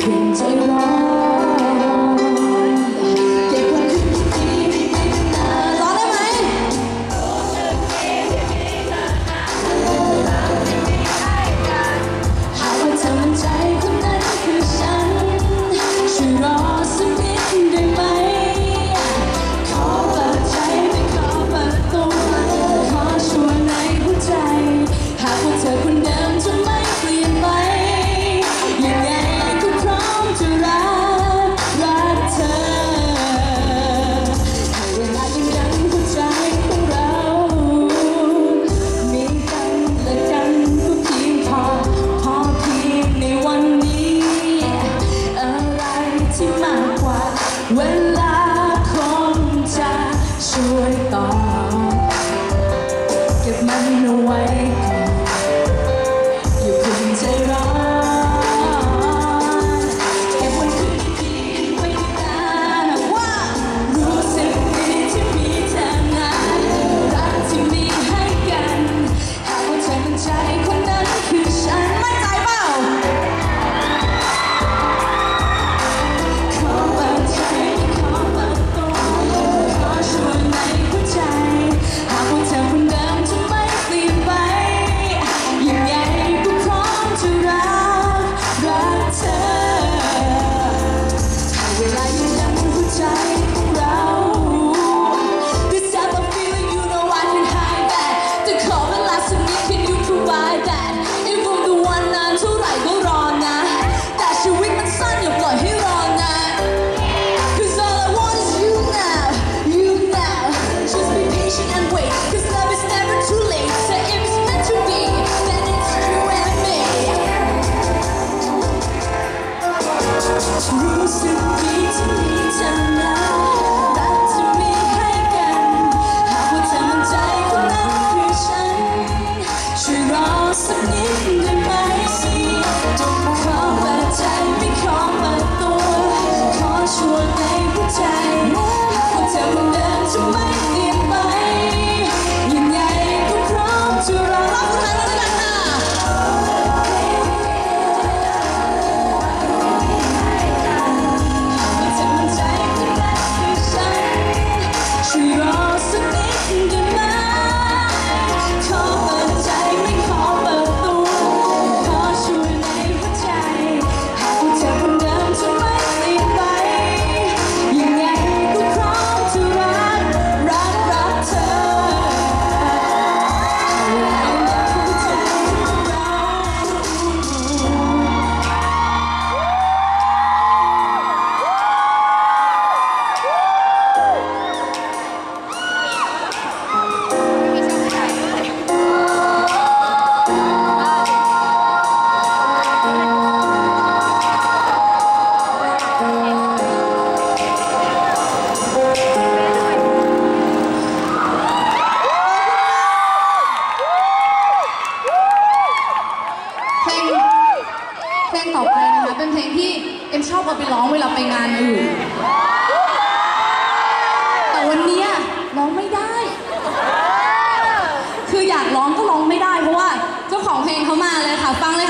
天聚了。是伟大 time. อบเราไปร้องเวลาไปงานอื่น แต่วันนี้ร้องไม่ได้ คืออยากร้องก็ร้องไม่ได้เพราะว่าเจ้าของเพลงเขามาเลยค่ะ ฟังเลย